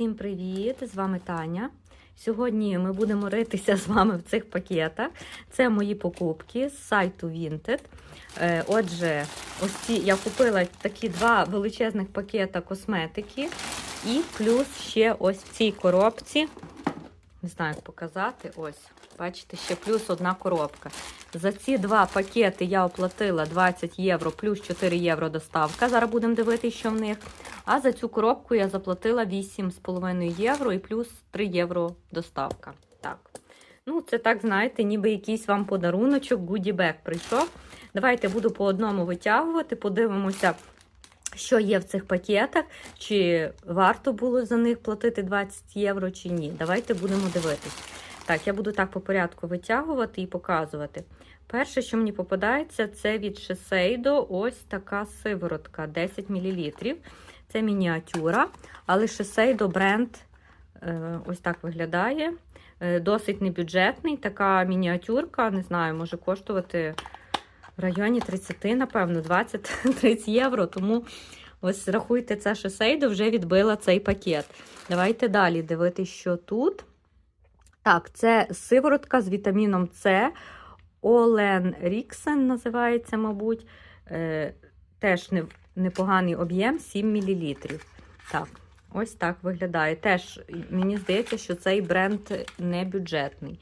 Всім привіт! З вами Таня. Сьогодні ми будемо ритися з вами в цих пакетах. Це мої покупки з сайту Vinted. Е, Отже, ось ці я купила такі два величезних пакета косметики. І плюс ще ось в цій коробці. Не знаю, як показати. Ось, бачите, ще плюс одна коробка. За ці два пакети я оплатила 20 євро плюс 4 євро доставка. Зараз будемо дивитися, що в них. А за цю коробку я заплатила 8,5 євро і плюс 3 євро доставка. Так. Ну, це так, знаєте, ніби якийсь вам подаруночок, гудібек прийшов. Давайте буду по одному витягувати, подивимося, що є в цих пакетах, чи варто було за них платити 20 євро, чи ні. Давайте будемо дивитись. Так, я буду так по порядку витягувати і показувати. Перше, що мені попадається, це від Shiseido ось така сиворотка 10 мл. Це мініатюра, але Shiseido бренд е, ось так виглядає. Е, досить небюджетний. Така мініатюрка, не знаю, може коштувати в районі 30, напевно, 20-30 євро. Тому ось рахуйте, це Shiseido вже відбила цей пакет. Давайте далі дивитися, що тут. Так, це сиворотка з вітаміном С. Олен Ріксен називається, мабуть. Е, теж не, непоганий об'єм 7 мл. Так, ось так виглядає. Теж мені здається, що цей бренд не бюджетний.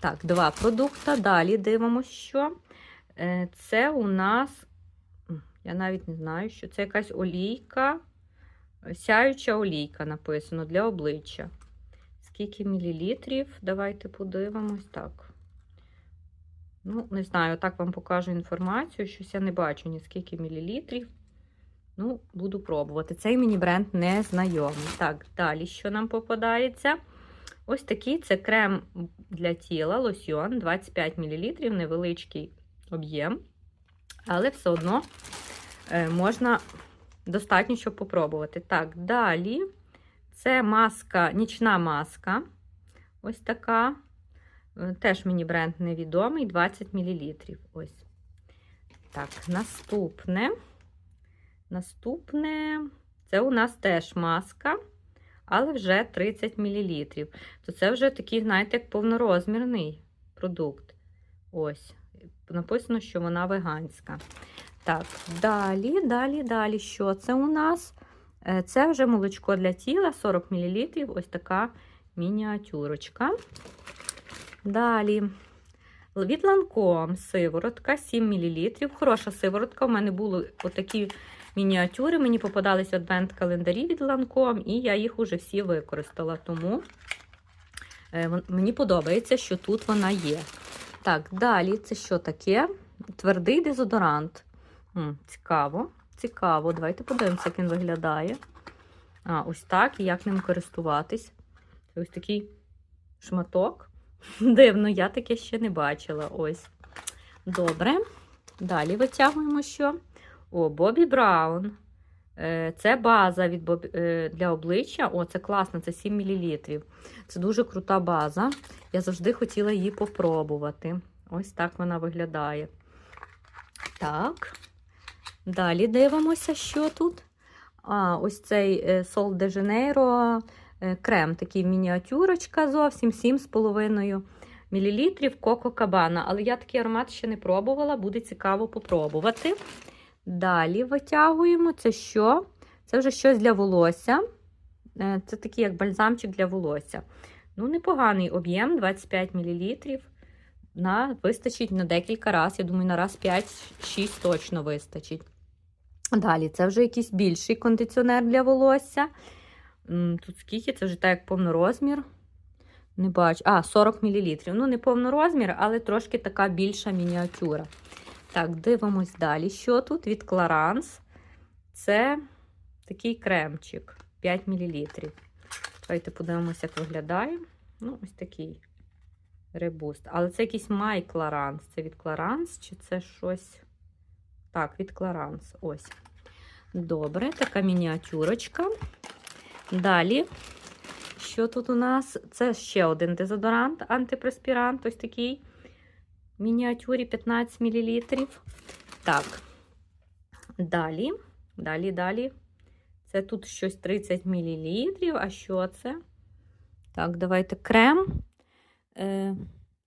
Так, два продукти. Далі дивимося, що. Е, це у нас, я навіть не знаю, що це якась олійка, сяюча олійка написано для обличчя. Скільки мілілітрів? Давайте подивимось. Так. Ну, не знаю, так вам покажу інформацію. Щось я не бачу ні скільки мілілітрів. Ну, буду пробувати. Цей мені бренд не знайомий. Так, далі, що нам попадається? Ось такий це крем для тіла, лосьйон 25 мл, невеличкий об'єм. Але все одно е, можна достатньо, щоб попробувати. Так, далі. Це маска, нічна маска. Ось така. Теж мені бренд невідомий, 20 мл. Ось. Так, наступне. Наступне, це у нас теж маска, але вже 30 мл. То це вже такий, знаєте, як повнорозмірний продукт. Ось. Написано, що вона веганська. Так, далі, далі, далі. Що це у нас? Це вже молочко для тіла 40 мл. Ось така мініатюрочка. Далі. Від Lancome сиворотка 7 мл. Хороша сиворотка. У мене були отакі мініатюри. Мені попадались адвент-календарі від Lancome, і я їх уже всі використала. Тому мені подобається, що тут вона є. Так, далі це що таке? Твердий дезодорант. Цікаво. Цікаво, давайте подивимося, як він виглядає. А, ось так, і як ним користуватись. Ось такий шматок. Дивно, я таке ще не бачила. Ось. Добре. Далі витягуємо що? О, Бобі Браун. Це база від Бобі, для обличчя. О, це класно, це 7 мл. Це дуже крута база. Я завжди хотіла її попробувати. Ось так вона виглядає. Так. Далі дивимося, що тут. А, Ось цей Sol de Janeiro крем, такий мініатюрочка зовсім 7,5 мл Коко Кабана. Але я такий аромат ще не пробувала, буде цікаво попробувати. Далі витягуємо це що? Це вже щось для волосся. Це такий, як бальзамчик для волосся. Ну, непоганий об'єм 25 мл. На, Вистачить на декілька разів. Я думаю, на раз 5-6 точно вистачить. Далі, це вже якийсь більший кондиціонер для волосся. Тут скільки? Це вже так, як повнорозмір. Не бачу. А, 40 мл. Ну, не повнорозмір, але трошки така більша мініатюра. Так, дивимось далі. Що тут? Від Clarins. Це такий кремчик 5 мл. Давайте подивимося, як виглядає. Ну, ось такий ребуст. Але це якийсь май Clarins. Це від Clarins, чи це щось. Так, від Clarins. Ось. Добре, така мініатюрочка. Далі, що тут у нас? Це ще один дезодорант, антипреспірант, ось такий. Мініатюрі 15 мл. Так. Далі, далі, далі. Це тут щось 30 мл. А що це? Так, давайте крем. Е,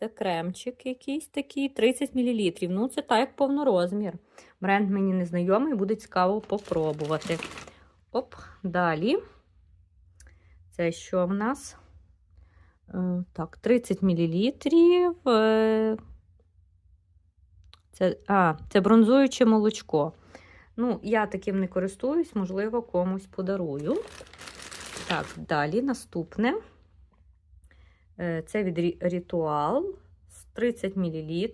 Це кремчик якийсь такий, 30 мл. Ну, це так, як повнорозмір. Бренд мені не знайомий, буде цікаво попробувати. Оп, далі. Це що в нас? Е, Так, 30 мл. Це, а, це бронзуюче молочко. Ну, я таким не користуюсь, можливо, комусь подарую. Так, далі наступне. Е, Це від Ритуал з 30 мл.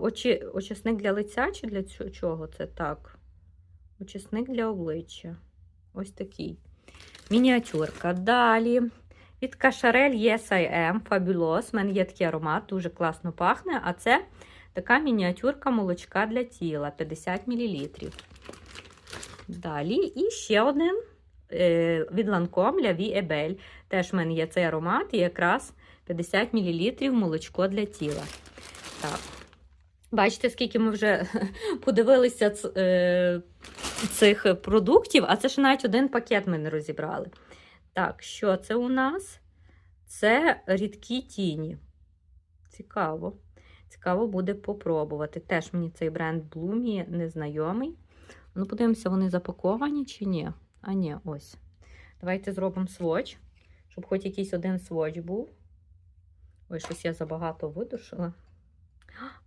Очі, очисник для лиця чи для чого це так? Очисник для обличчя. Ось такий. Мініатюрка. Далі. Від Кашарель Yes I Am Fabulous. У мене є такий аромат, дуже класно пахне. А це така мініатюрка молочка для тіла 50 мл. Далі. І ще один е, від Lancome La Vie Ebel. Теж в мене є цей аромат і якраз 50 мл молочко для тіла. Так. Бачите, скільки ми вже подивилися е, цих продуктів, а це ж навіть один пакет ми не розібрали. Так, що це у нас? Це рідкі тіні. Цікаво. Цікаво буде попробувати. Теж мені цей бренд Bloomy незнайомий. Ну, подивимося, вони запаковані чи ні. А ні, ось. Давайте зробимо сводч, щоб хоч якийсь один сводч був. Ой, щось я забагато видушила.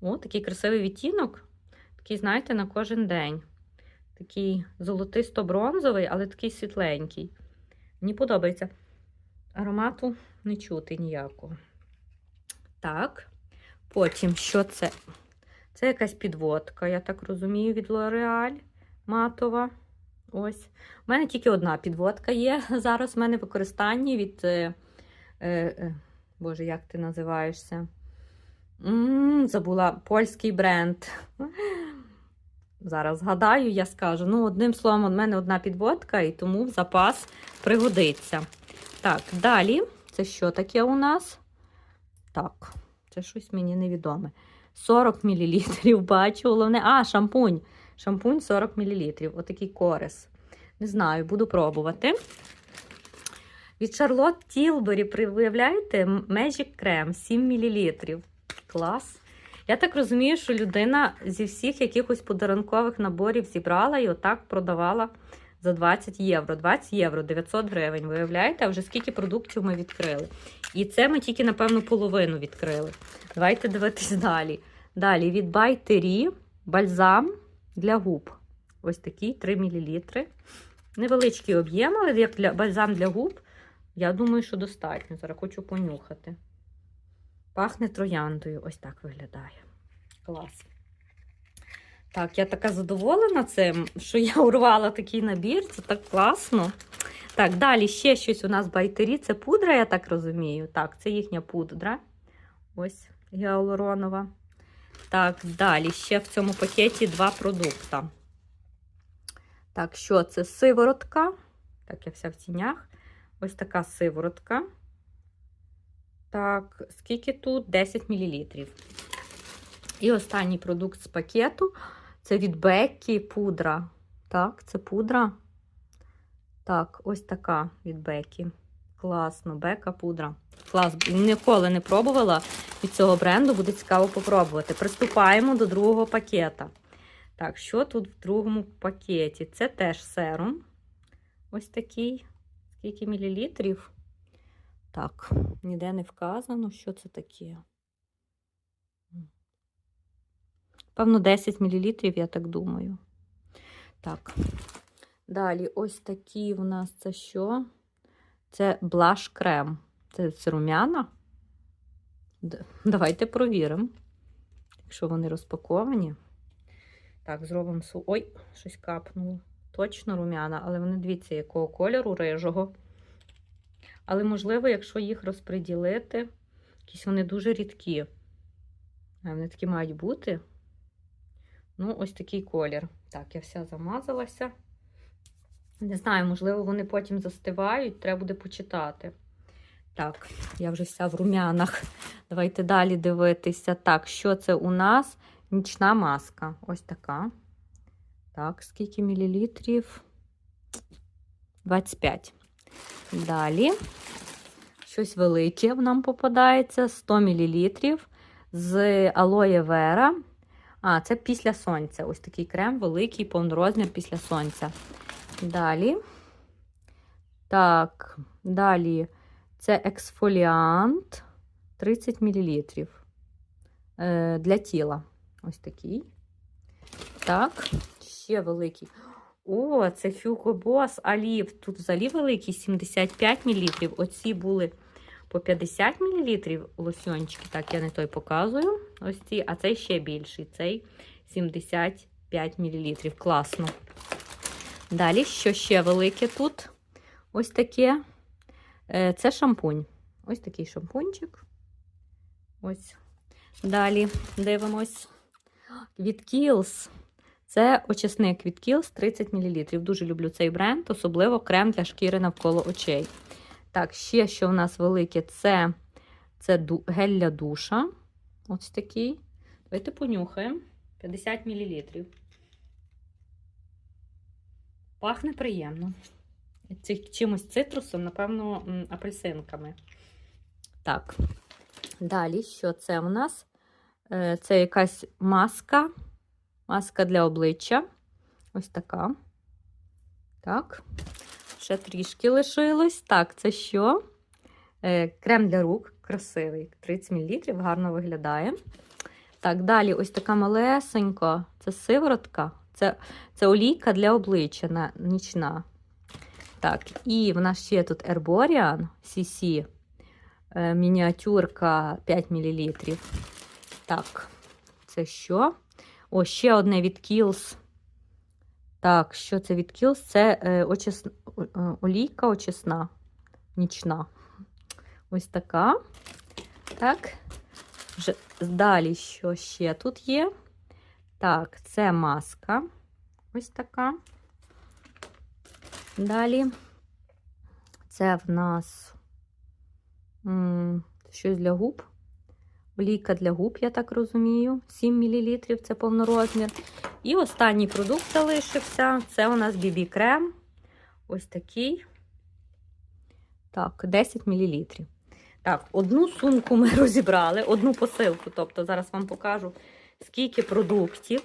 О, такий красивий відтінок. Такий, знаєте, на кожен день. Такий золотисто-бронзовий, але такий світленький. Мені подобається. Аромату не чути ніякого. Так. Потім, що це? Це якась підводка, я так розумію, від L'Oreal матова. Ось. У мене тільки одна підводка є. Зараз в мене в використанні від. Е, е, е, Боже, як ти називаєшся? м забула польський бренд. Зараз згадаю, я скажу. Ну, одним словом, у мене одна підводка, і тому в запас пригодиться. Так, далі. Це що таке у нас? Так, це щось мені невідоме. 40 мл, бачу, головне. А, шампунь. Шампунь 40 мл. Отакий корис. Не знаю, буду пробувати. Від Charlotte Tilbury, виявляєте, Magic Creme 7 мл. Клас. Я так розумію, що людина зі всіх якихось подарункових наборів зібрала і отак продавала за 20 євро. 20 євро, 900 гривень. Виявляєте, а вже скільки продуктів ми відкрили. І це ми тільки, напевно, половину відкрили. Давайте дивитись далі. Далі від Байтері бальзам для губ. Ось такий 3 мл. Невеличкий об'єм, але як для бальзам для губ, я думаю, що достатньо. Зараз хочу понюхати. Пахне трояндою. Ось так виглядає. Клас. Так, я така задоволена цим, що я урвала такий набір. Це так класно. Так, далі ще щось у нас в байтері. Це пудра, я так розумію. Так, це їхня пудра. Ось гіалуронова. Так, далі ще в цьому пакеті два продукти. Так, що це? Сиворотка. Так, я вся в тінях. Ось така сиворотка. Так, скільки тут? 10 мл. І останній продукт з пакету це від Беккі пудра. Так, це пудра. Так, ось така від Бекі. Класно, Бека пудра. Клас, ніколи не пробувала від цього бренду, буде цікаво попробувати. Приступаємо до другого пакета. Так, що тут в другому пакеті? Це теж серум. Ось такий. Скільки мілілітрів? Так, ніде не вказано, що це таке. Певно, 10 мл, я так думаю. Так. Далі, ось такі в нас це що? Це блаш крем. Це, це рум'яна. Давайте провіримо, якщо вони розпаковані. Так, зробимо су. Ой, щось капнуло. Точно рум'яна, але вони дивіться, якого кольору рижого. Але, можливо, якщо їх розподілити, якісь вони дуже рідкі. Вони такі мають бути. Ну, ось такий колір. Так, я вся замазалася. Не знаю, можливо, вони потім застивають, треба буде почитати. Так, я вже вся в рум'янах. Давайте далі дивитися. Так, що це у нас? Нічна маска. Ось така. Так, скільки мілілітрів? 25. Далі. Щось велике нам попадається 100 мл з алоє вера. А, це після сонця. Ось такий крем великий, повнорозмір після сонця. Далі. Так, далі це ексфоліант 30 мл е, для тіла. Ось такий. Так, ще великий. О, це Hugo Boss Alive. Тут взагалі великий 75 мл. Оці були по 50 мл лосьончики. Так, я не той показую. Ось ці, а цей ще більший. Цей 75 мл. Класно. Далі, що ще велике тут? Ось таке. Е, Це шампунь. Ось такий шампунчик. Ось. Далі дивимось. Від Kiehl's. Це очисник від Kiehl's 30 мл. Дуже люблю цей бренд, особливо крем для шкіри навколо очей. Так, ще що в нас велике, це, це гель для душа. Ось такий. Давайте понюхаємо. 50 мл. Пахне приємно. Чимось цитрусом, напевно, апельсинками. Так. Далі, що це в нас? Е, Це якась маска. Маска для обличчя. Ось така. Так. Ще трішки лишилось. Так, це що? Е, Крем для рук. Красивий. 30 мл, гарно виглядає. Так, далі ось така малесенька. Це сиворотка. Це, це олійка для обличчя нічна. Так, і в нас ще тут Herborian CC. Е, мініатюрка 5 мл. Так, це що? О, ще одне від Kiehl's. Так, що це від Kiehl's? Це е, очис... е, олійка очисна, нічна. Ось така. Так. Вже далі, що ще тут є? Так, це маска. Ось така. Далі. Це в нас щось для губ. Олійка для губ, я так розумію. 7 мл це повнорозмір. І останній продукт залишився. Це у нас BB крем. Ось такий. Так, 10 мл. Так, одну сумку ми розібрали, одну посилку. Тобто, зараз вам покажу, скільки продуктів.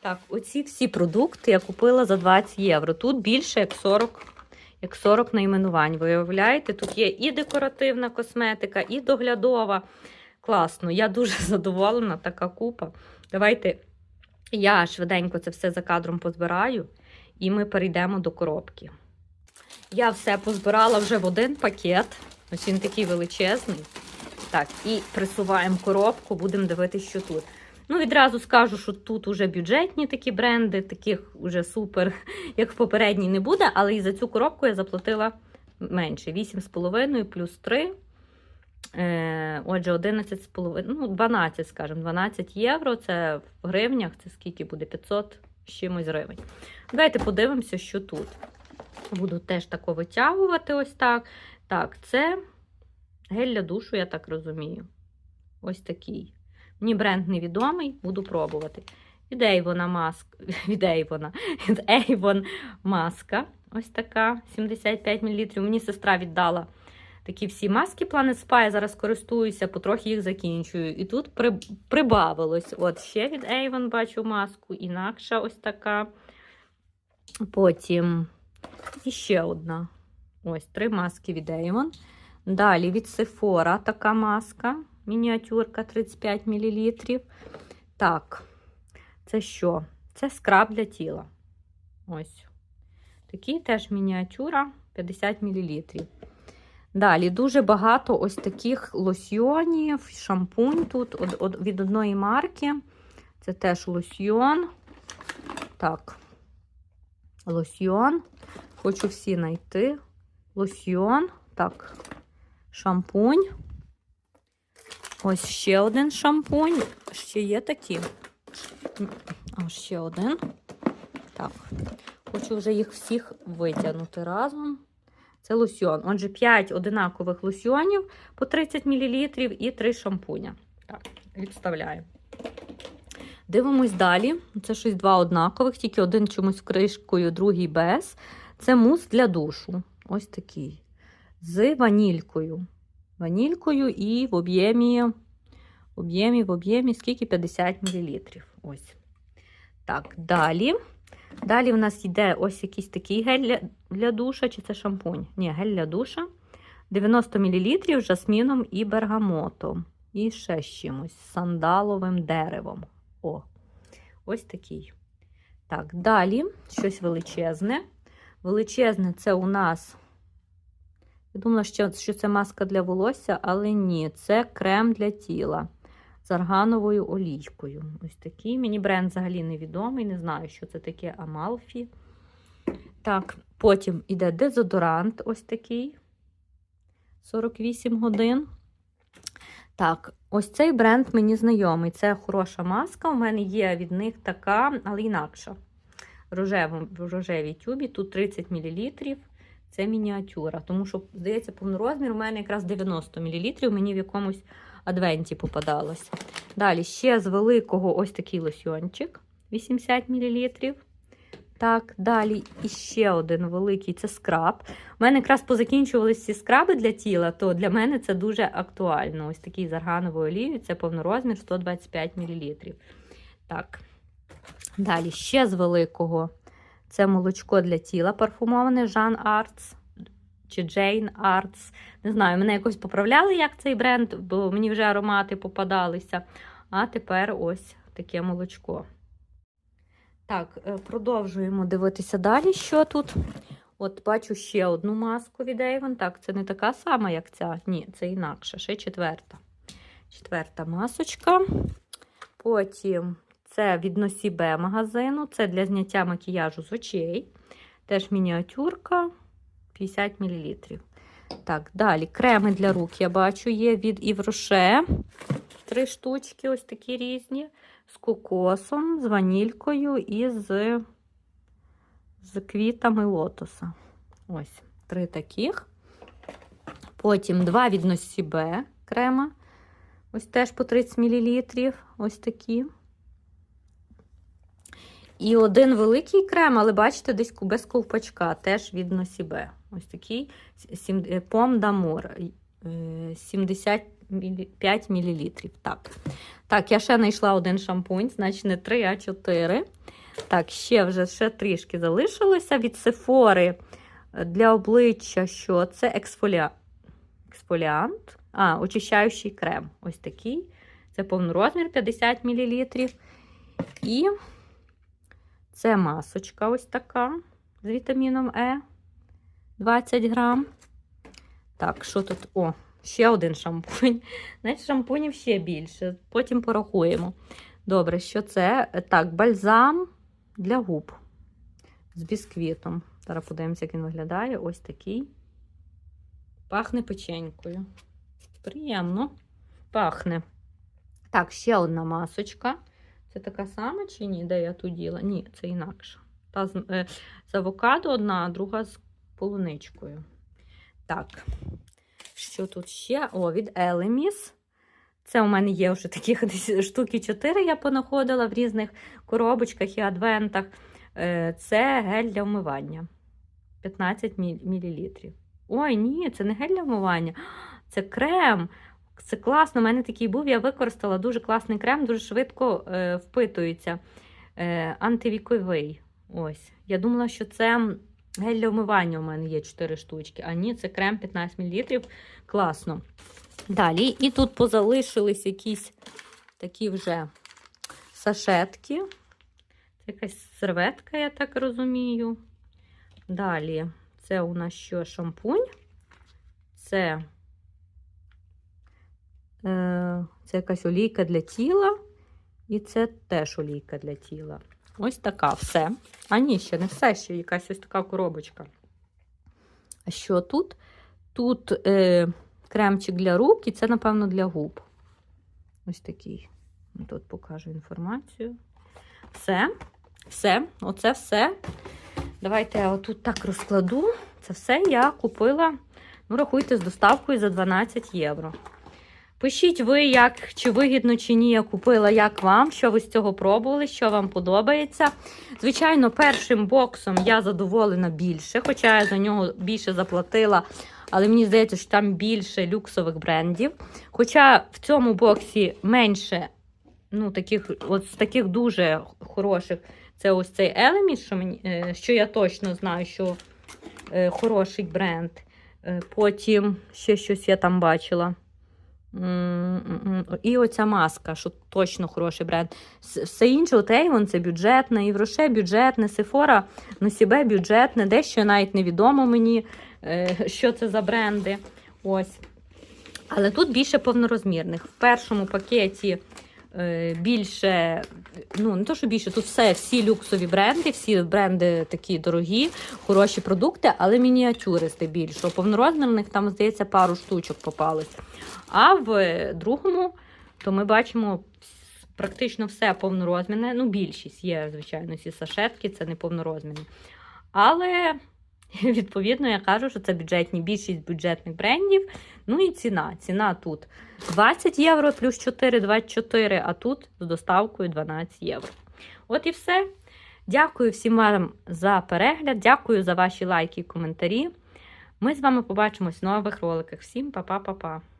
Так, оці всі продукти я купила за 20 євро. Тут більше як 40, як 40 найменувань. Виявляєте, тут є і декоративна косметика, і доглядова. Класно, я дуже задоволена, така купа. Давайте я швиденько це все за кадром позбираю, і ми перейдемо до коробки. Я все позбирала вже в один пакет. Ось він такий величезний. Так, і присуваємо коробку, будемо дивитися, що тут. Ну, відразу скажу, що тут уже бюджетні такі бренди, таких уже супер, як в попередній, не буде, але і за цю коробку я заплатила менше. 8,5 плюс 3. Е, отже, 11,5, ну, 12, скажімо, 12 євро. Це в гривнях, це скільки буде? 500 з чимось гривень. Давайте подивимося, що тут. Буду теж тако витягувати ось так. Так, це гель для душу, я так розумію. Ось такий. Мені бренд невідомий, буду пробувати. Від Avon маска. Від Avon. Від Avon маска. Ось така 75 мл. Мені сестра віддала такі всі маски Planet Spa. Я зараз користуюся, потрохи їх закінчую. І тут при... прибавилось. От ще від Avon бачу маску, інакша ось така. Потім іще одна. Ось три маски від Avon. Далі від Sephora така маска. Мініатюрка 35 мл. Так, це що? Це скраб для тіла. Ось. Такий теж мініатюра 50 мл. Далі дуже багато ось таких лосьйонів, шампунь тут від одної марки. Це теж лосьйон. Так, лосьйон. Хочу всі знайти. Лосьйон. Так, шампунь. Ось ще один шампунь. Ще є такі. А ще один. Так. Хочу вже їх всіх витягнути разом. Це лосьон. Отже, 5 одинакових лосьонів по 30 мл і 3 шампуня. Так, відставляю. Дивимось далі. Це щось два однакових, тільки один чомусь кришкою, другий без. Це мус для душу. Ось такий. З ванількою. Ванількою і в об'ємі, об'ємі, в об'ємі, скільки? 50 мл. Ось. Так, далі. Далі в нас йде ось якийсь такий гель для, для душа, чи це шампунь? Ні, гель для душа. 90 мл з жасміном і бергамотом. І ще з чимось сандаловим деревом. О, ось такий. Так, далі щось величезне. Величезне це у нас. Я думала, що, це маска для волосся, але ні, це крем для тіла з аргановою олійкою. Ось такий. Мені бренд взагалі невідомий, не знаю, що це таке Амалфі. Так, потім іде дезодорант, ось такий. 48 годин. Так, ось цей бренд мені знайомий. Це хороша маска. У мене є від них така, але інакша. Рожевом, в рожевій тюбі. Тут 30 мл. Це мініатюра. Тому що, здається, повнорозмір у мене якраз 90 мл. Мені в якомусь адвенті попадалось. Далі ще з великого ось такий лосьончик 80 мл. Так, далі іще один великий це скраб. У мене якраз позакінчувалися ці скраби для тіла, то для мене це дуже актуально. Ось такий з аргановою олією, це повнорозмір 125 мл. Так, далі ще з великого це молочко для тіла парфумоване Жан Артс чи Джейн Артс. Не знаю, мене якось поправляли, як цей бренд, бо мені вже аромати попадалися. А тепер ось таке молочко. Так, е, продовжуємо дивитися далі, що тут. От бачу ще одну маску від Avon. Так, це не така сама, як ця. Ні, це інакша, ще четверта. Четверта масочка. Потім це від Носібе магазину. Це для зняття макіяжу з очей. Теж мініатюрка 50 мл. Так, далі креми для рук я бачу є від Івроше. Три штучки, ось такі різні. З кокосом, з ванількою і з, з квітами лотоса. Ось, три таких. Потім два від Носібе крема. Ось теж по 30 мл. Ось такі. І один великий крем, але бачите, десь без ковпачка, теж від Носібе. Ось такий Пом Дамур 75 мл. Так. так, я ще знайшла один шампунь, значить не 3, а 4. Так, ще вже ще трішки залишилося від Сефори для обличчя, що це ексфоліа... ексфоліант, а, очищаючий крем. Ось такий. Це повнорозмір 50 мл. І це масочка ось така з вітаміном Е. 20 грам. Так, що тут? О, ще один шампунь. Знаєте, шампунів ще більше. Потім порахуємо. Добре, що це? Так, бальзам для губ з бісквітом. Зараз подивимося, як він виглядає. Ось такий. Пахне печенькою. Приємно. Пахне. Так, ще одна масочка. Це така сама чи ні? Де я тут діла? Ні, це інакше. Та з, е, з авокадо одна, а друга з полуничкою. Так, що тут ще? О, від Елеміс. Це у мене є вже таких штуки 4 я понаходила в різних коробочках і адвентах. Е, це гель для вмивання. 15 мл. Ой, ні, це не гель для вмивання, це крем. Це класно. У мене такий був, я використала дуже класний крем, дуже швидко е, впитується. Е, антивіковий. Ось. Я думала, що це гель для вмивання у мене є 4 штучки. А ні, це крем 15 мл. Класно. Далі, і тут позалишились якісь такі вже сашетки. Це якась серветка, я так розумію. Далі, це у нас що шампунь. Це Е, це якась олійка для тіла. І це теж олійка для тіла. Ось така все. А ні, ще не все, ще якась ось така коробочка. А що тут? Тут е, кремчик для рук, і це, напевно, для губ. Ось такий. Тут покажу інформацію. Все, все, оце все. Давайте я отут так розкладу. Це все я купила, ну, рахуйте, з доставкою за 12 євро. Пишіть ви, як, чи вигідно, чи ні, я купила, як вам, що ви з цього пробували, що вам подобається. Звичайно, першим боксом я задоволена більше, хоча я за нього більше заплатила. Але мені здається, що там більше люксових брендів. Хоча в цьому боксі менше, ну, таких, от з таких дуже хороших, це ось цей Element, що, мені, е, що я точно знаю, що е, хороший бренд. Е, Потім ще щось я там бачила. І оця маска, що точно хороший бренд. Все інше, от Avon це бюджетне, Євроше бюджетне, Сефора, Носібе бюджетне, дещо навіть невідомо мені, е, що це за бренди. Ось. Але тут більше повнорозмірних. В першому пакеті більше, ну не то, що більше, тут все, всі люксові бренди, всі бренди такі дорогі, хороші продукти, але мініатюри здебільшого. Повнорозмірних там, здається, пару штучок попалось. А в другому, то ми бачимо практично все повнорозмірне. Ну, більшість є, звичайно, ці сашетки, це не повнорозмірні. Але, відповідно, я кажу, що це бюджетні, більшість бюджетних брендів. Ну і ціна. Ціна тут 20 євро плюс 4, 24, а тут з доставкою 12 євро. От і все. Дякую всім вам за перегляд. Дякую за ваші лайки і коментарі. Ми з вами побачимось в нових роликах. Всім па-па-па-па.